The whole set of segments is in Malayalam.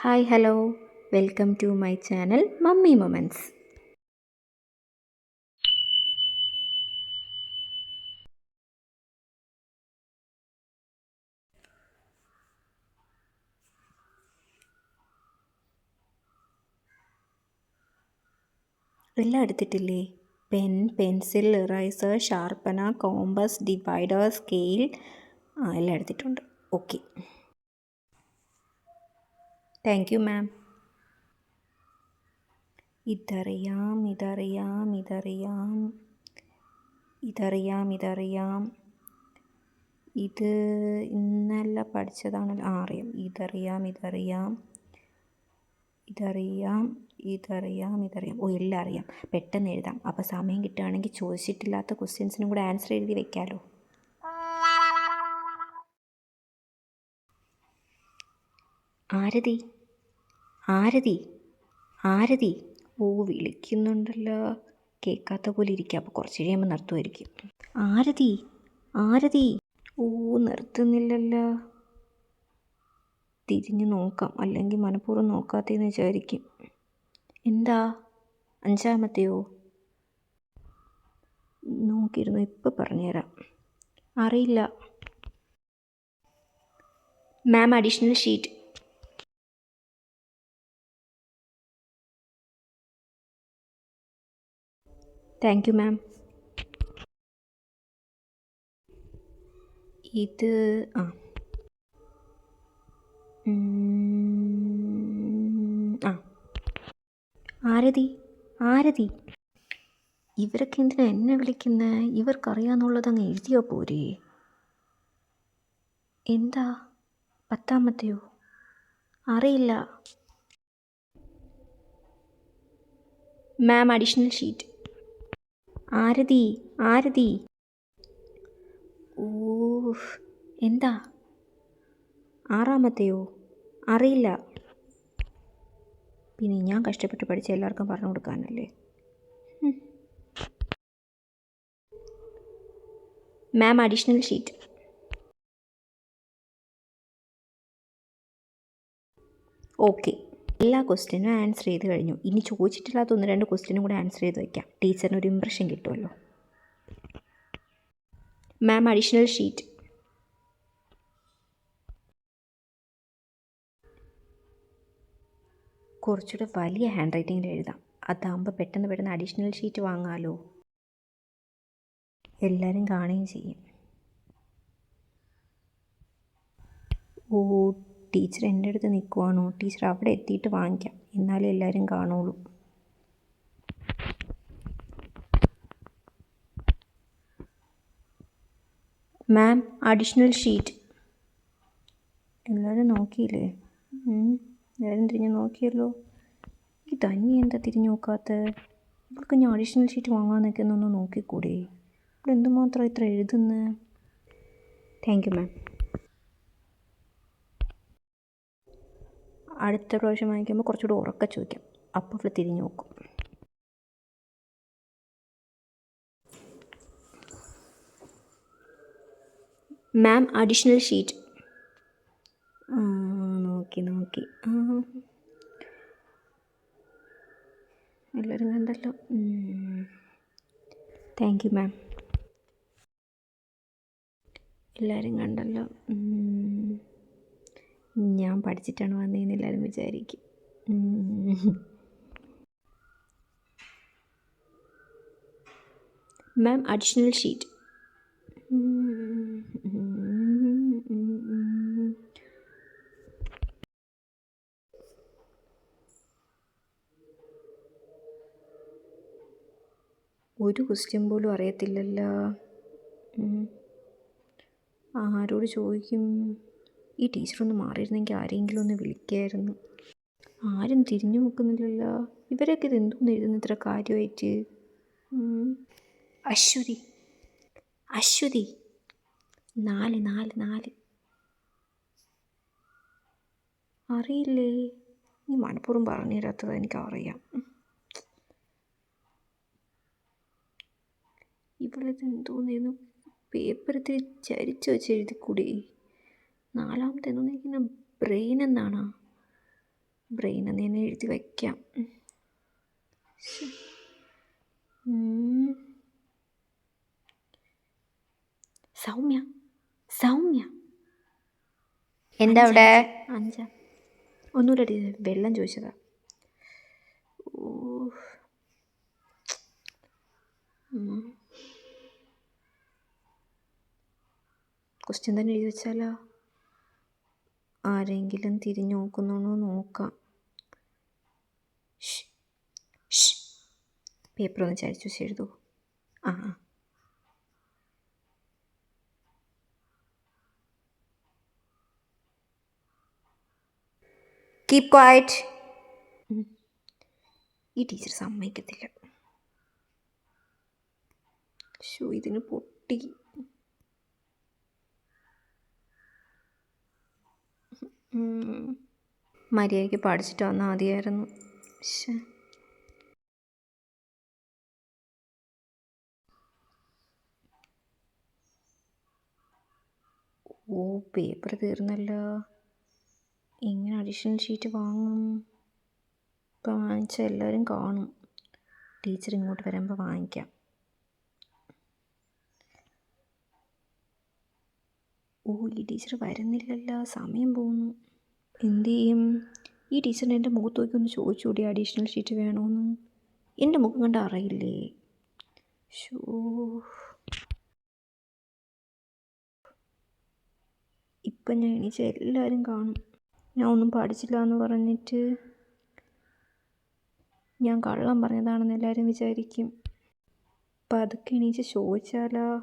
Hi hello. Welcome to my channel mummy moments. എല്ലാം എടുത്തിട്ടില്ലേ? Pen pencil eraser sharpener compass divider scale. എല്ലാം എടുത്തിട്ടുണ്ട്. ഓക്കെ. താങ്ക് യു മാം ഇതറിയാം ഇതറിയാം ഇതറിയാം. ഇതറിയാം ഇതറിയാം. ഇത് ഇന്നല്ല പഠിച്ചതാണല്ലോ ആ അറിയാം ഇതറിയാം ഇതറിയാം. ഇതറിയാം ഇതറിയാം ഇതറിയാം. ഓ എല്ലാം അറിയാം. പെട്ടെന്ന് എഴുതാം. അപ്പോൾ സമയം കിട്ടുകയാണെങ്കിൽ ചോദിച്ചിട്ടില്ലാത്ത ക്വസ്റ്റ്യൻസിനും കൂടെ ആൻസർ എഴുതി വെക്കാമല്ലോ ആരതി? ആരതി ആരതി ഓ വിളിക്കുന്നുണ്ടല്ലോ. കേൾക്കാത്ത പോലെ ഇരിക്കുക അപ്പോൾ കുറച്ച് കഴിയുമ്പോൾ നിർത്തുമായിരിക്കും ആരതി ആരതി. ഓ നിർത്തുന്നില്ലല്ലോ. തിരിഞ്ഞ് നോക്കാം. അല്ലെങ്കിൽ മനഃപൂർവം നോക്കാത്തതെന്ന് വിചാരിക്കും. എന്താ? അഞ്ചാമത്തെയോ? നോക്കിയിരുന്നു ഇപ്പം പറഞ്ഞുതരാം. അറിയില്ല. Ma'am additional sheet. Thank you ma'am ഇത് ആ. ആ. ആരതി? ആരതി? ഇവരൊക്കെ എന്തിനാ എന്നെ വിളിക്കുന്നത് ഇവർക്കറിയാന്നുള്ളത് അങ്ങ് എഴുതിയോ പോരെ. എന്താ? പത്താമത്തെയോ? അറിയില്ല. മാം അഡീഷണൽ ഷീറ്റ് ആരതി ആരതി. ഓ എന്താ? ആറാമത്തെയോ? അറിയില്ല. പിന്നെ ഞാൻ കഷ്ടപ്പെട്ട് പഠിച്ച എല്ലാവർക്കും പറഞ്ഞു കൊടുക്കാനല്ലേ? Ma'am additional sheet. ഓക്കെ. എല്ലാ ക്വസ്റ്റ്യനും ആൻസർ ചെയ്ത് കഴിഞ്ഞു. ഇനി ചോദിച്ചിട്ടില്ലാത്ത ഒന്ന് രണ്ട് ക്വസ്റ്റ്യനും കൂടെ ആൻസർ ചെയ്ത് വയ്ക്കാം ടീച്ചറിന് ഒരു ഇമ്പ്രഷൻ കിട്ടുമല്ലോ. മാം അഡീഷണൽ ഷീറ്റ് കുറച്ചുകൂടെ വലിയ ഹാൻഡ് റൈറ്റിങ്ങിൽ എഴുതാം. അതാകുമ്പോൾ പെട്ടെന്ന് പെട്ടെന്ന് അഡീഷണൽ ഷീറ്റ് വാങ്ങാമല്ലോ എല്ലാവരും കാണുകയും ചെയ്യും. ഓ ടീച്ചർ എന്റെ അടുത്ത് നിൽക്കുവാണോ ടീച്ചർ അവിടെ എത്തിയിട്ട് വാങ്ങിക്കാം. എന്നാലേ എല്ലാവരും കാണുള്ളൂ. Ma'am additional sheet. എല്ലാവരും നോക്കിയില്ലേ? എല്ലാവരും തിരിഞ്ഞ് നോക്കിയല്ലോ. ഈ തന്നെ എന്താ തിരിഞ്ഞ് നോക്കാത്ത ഇവൾക്ക് ഞാൻ അഡീഷണൽ ഷീറ്റ് വാങ്ങാൻ നിൽക്കുന്നൊന്ന് നോക്കിക്കൂടെ? ഇവിടെ എന്തുമാത്രം ഇത്ര എഴുതുന്നത്? താങ്ക് യു മാം അടുത്ത പ്രാവശ്യം വാങ്ങിക്കുമ്പോൾ കുറച്ചുകൂടി ഉറക്കെ ചോദിക്കാം. അപ്പോൾ ഇവിടെ തിരിഞ്ഞ് നോക്കും. Ma'am additional sheet. നോക്കി നോക്കി. എല്ലാവരും കണ്ടല്ലോ. Thank you ma'am. എല്ലാവരും കണ്ടല്ലോ. ഞാൻ പഠിച്ചിട്ടാണ് വന്നതെന്ന് എല്ലാവരും വിചാരിക്കും മാം അഡീഷണൽ ഷീറ്റ് ഒരു ക്വസ്റ്റ്യൻ പോലും അറിയത്തില്ലല്ലോ. ആരോട് ചോദിക്കും? ഈ ടീച്ചറൊന്ന് മാറിയിരുന്നെങ്കിൽ ആരെങ്കിലും ഒന്ന് വിളിക്കായിരുന്നു. ആരും തിരിഞ്ഞു നോക്കുന്നില്ലല്ലോ. ഇവരൊക്കെ ഇത് എന്തോന്ന് എഴുതുന്ന ഇത്ര കാര്യമായിട്ട്? അശ്വതി. അശ്വതി. നാല് നാല് നാല്. അറിയില്ലേ? നീ മനഃപൂർവം പറഞ്ഞു തരാത്തത് എനിക്കറിയാം. ഇവളിത് എന്തോന്നിരുന്നു പേപ്പറിൽ ചരിച്ചു വെച്ച് എഴുതിക്കൂടി നാലാമത്തെ എന്തോന്നിരിക്കുന്ന ബ്രെയിൻ എന്നാണ് ബ്രെയിൻ എന്ന് തന്നെ എഴുതി വയ്ക്കാം. സൗമ്യ സൗമ്യ. എന്താ അവിടെ? അഞ്ചാം ഒന്നുകൂടെ വെള്ളം ചോദിച്ചതാ. ക്വസ്റ്റ്യൻ തന്നെ എഴുതി വെച്ചാലോ? ആരെങ്കിലും തിരിഞ്ഞു നോക്കുന്നുണ്ടോ നോക്കാം പേപ്പർ ഒന്ന് ചരിച്ചു എഴുതൂ ആ കീപ് ക്വയറ്റ് ഈ ടീച്ചർ സമ്മതിക്കത്തില്ല. ഷോ ഇതിന് പൊട്ടി. മര്യാദയ്ക്ക് പഠിച്ചിട്ട് വന്നാൽ മതിയായിരുന്നു. ഓ പേപ്പർ തീർന്നല്ലോ. എങ്ങനെ അഡീഷണൽ ഷീറ്റ് വാങ്ങും? ഇപ്പം വാങ്ങിച്ച എല്ലാവരും കാണും. ടീച്ചർ ഇങ്ങോട്ട് വരുമ്പോൾ വാങ്ങിക്കാം. ഓ ഈ ടീച്ചർ വരുന്നില്ലല്ലോ. സമയം പോകുന്നു എന്ത് ചെയ്യും? ഈ ടീച്ചറിന് എന്റെ മുഖത്ത് നോക്കി ഒന്ന് ചോദിച്ചുകൂടി അഡീഷണൽ ഷീറ്റ് വേണമെന്ന് എന്റെ മുഖം കണ്ട് അറിയില്ലേ? ഷോ ഇപ്പം ഞാൻ എണീച്ച എല്ലാവരും കാണും. ഞാൻ ഒന്നും പഠിച്ചില്ല എന്ന് പറഞ്ഞിട്ട് ഞാൻ കള്ളം പറഞ്ഞതാണെന്ന് എല്ലാവരും വിചാരിക്കും. പതുക്കെ എണീച്ച് ചോദിച്ചാലോ?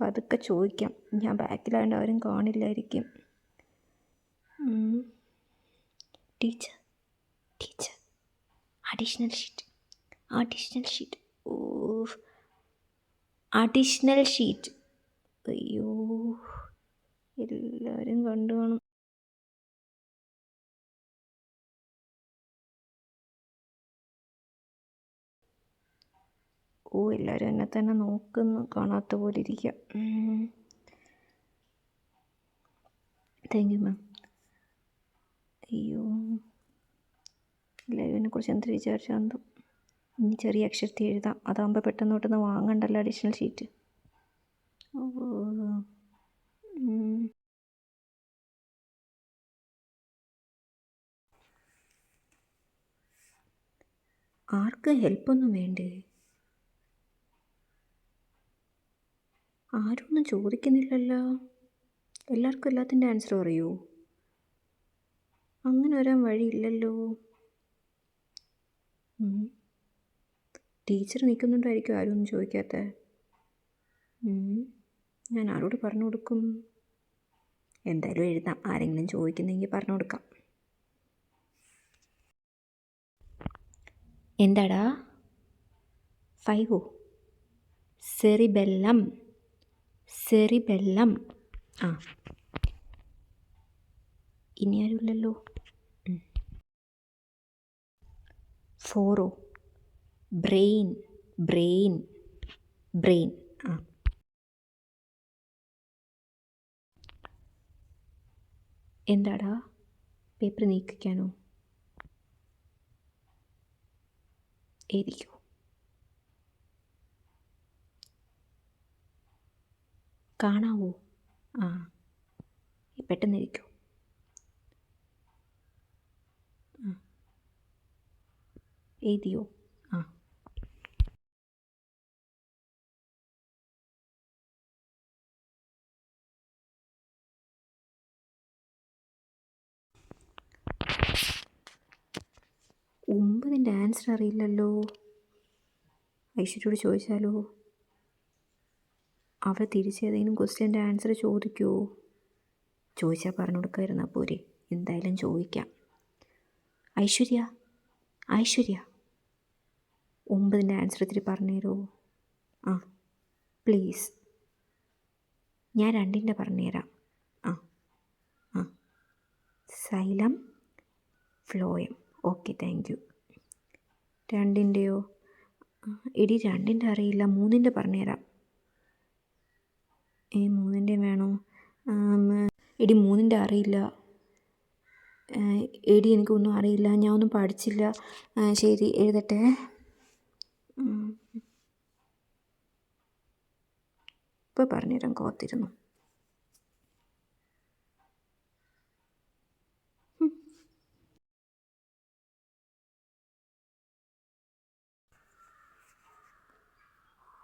പതുക്കെ ചോദിക്കാം. ഞാൻ ബാക്കിലായതുകൊണ്ട് ആരും കാണില്ലായിരിക്കും. Teacher teacher additional sheet additional sheet ഓ അഡീഷണൽ ഷീറ്റ് അയ്യോ. എല്ലാവരും കണ്ടു കാണും. ഓ എല്ലാവരും എന്നെ തന്നെ നോക്കുന്നു. കാണാത്ത പോലെ ഇരിക്കാം. താങ്ക് യു മാം അയ്യോ. ലൈവിനെ കുറിച്ച് എന്ത് വിചാരിച്ചാന്തോ ഇനി ചെറിയ അക്ഷരത്തിൽ എഴുതാം. അതാകുമ്പോൾ പെട്ടെന്ന് പെട്ടെന്ന് വാങ്ങണ്ടല്ലോ അഡീഷണൽ ഷീറ്റ്. ആർക്ക് ഹെൽപ്പൊന്നും വേണ്ടേ? ആരും ഒന്നും ചോദിക്കുന്നില്ലല്ലോ. എല്ലാവർക്കും എല്ലാത്തിന്റെ ആൻസർ അറിയുമോ അങ്ങനെ വരാൻ വഴിയില്ലല്ലോ. ടീച്ചർ നിൽക്കുന്നുണ്ടായിരിക്കും ആരും ഒന്നും ചോദിക്കാത്ത ഞാൻ ആരോട് പറഞ്ഞു കൊടുക്കും? എന്തായാലും എഴുതാം. ആരെങ്കിലും ചോദിക്കുന്നെങ്കിൽ പറഞ്ഞു കൊടുക്കാം. എന്താടാ? ഫൈവോ? സെറിബെല്ലം. സെറിബെല്ലം. ആ. ഇനി ആരുമില്ലല്ലോ. ഫോറോ ബ്രെയിൻ ബ്രെയിൻ ബ്രെയിൻ ആ. എന്താടാ? പേപ്പർ നീക്കിക്കാനോ? എഴുതിക്കോ? കാണാവോ? ആ. പെട്ടെന്ന് ഇരിക്കൂ ആ എഴുതിയോ? ആ. ഒമ്പതിന്റെ ആൻസർ അറിയില്ലല്ലോ. ഐശ്വര്യോട് ചോദിച്ചാലോ? അവൾ തിരിച്ചേതെങ്കിലും ക്വസ്റ്റ്യന്റെ ആൻസർ ചോദിക്കുമോ ചോദിച്ചാൽ പറഞ്ഞു കൊടുക്കാതിരുന്നാൽ പോരെ എന്തായാലും ചോദിക്കാം. ഐശ്വര്യ ഐശ്വര്യ. ഒമ്പതിന്റെ ആൻസർ ഇത്തിരി പറഞ്ഞു തരുമോ? ആ പ്ലീസ് ഞാൻ രണ്ടിന്റെ പറഞ്ഞുതരാം ആ ആ. Xylem phloem. Okay thank you രണ്ടിന്റെയോ? എടി രണ്ടിന്റെ അറിയില്ല. മൂന്നിന്റെ പറഞ്ഞുതരാം ഏ മൂന്നിന്റെ വേണോ? എടി മൂന്നിന്റെ അറിയില്ല. എടി എനിക്കൊന്നും അറിയില്ല. ഞാൻ ഒന്നും പഠിച്ചില്ല. ശരി എഴുതട്ടെ. ഇപ്പോൾ പറഞ്ഞുതരാം കോത്തിരുന്നു.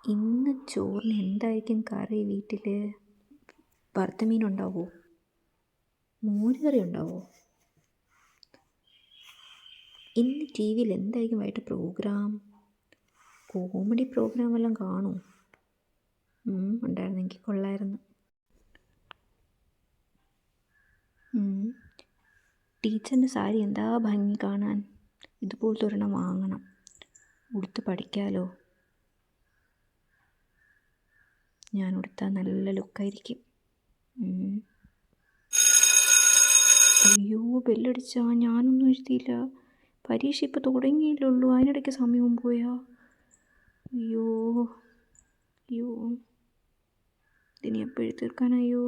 ഇന്ന് ചോറിന് എന്തായിരിക്കും കറി വീട്ടിൽ വറുത്ത മീൻ ഉണ്ടാവോ? മോര് കറി ഉണ്ടാവോ? ഇന്ന് ടി വിയിൽ എന്തായിരിക്കും വൈകിട്ട് പ്രോഗ്രാം കോമഡി പ്രോഗ്രാം എല്ലാം കാണുമോ ഉണ്ടായിരുന്നെങ്കിൽ കൊള്ളായിരുന്നു. ടീച്ചറിന്റെ സാരി എന്താ ഭംഗി കാണാൻ? ഇതുപോലത്തെ ഒരെണ്ണം വാങ്ങണം. ഉടുത്ത് പഠിക്കാലോ? ഞാൻ ഉടുത്താൽ നല്ല ലുക്കായിരിക്കും. അയ്യോ ബെല്ലടിച്ചാ ഞാനൊന്നും എഴുതിയില്ല. പരീക്ഷ ഇപ്പോൾ തുടങ്ങിയില്ലുള്ളൂ അതിനിടയ്ക്ക് സമയവും പോയാ? അയ്യോ അയ്യോ. ഇതിനി എപ്പോഴും തീർക്കാനയ്യോ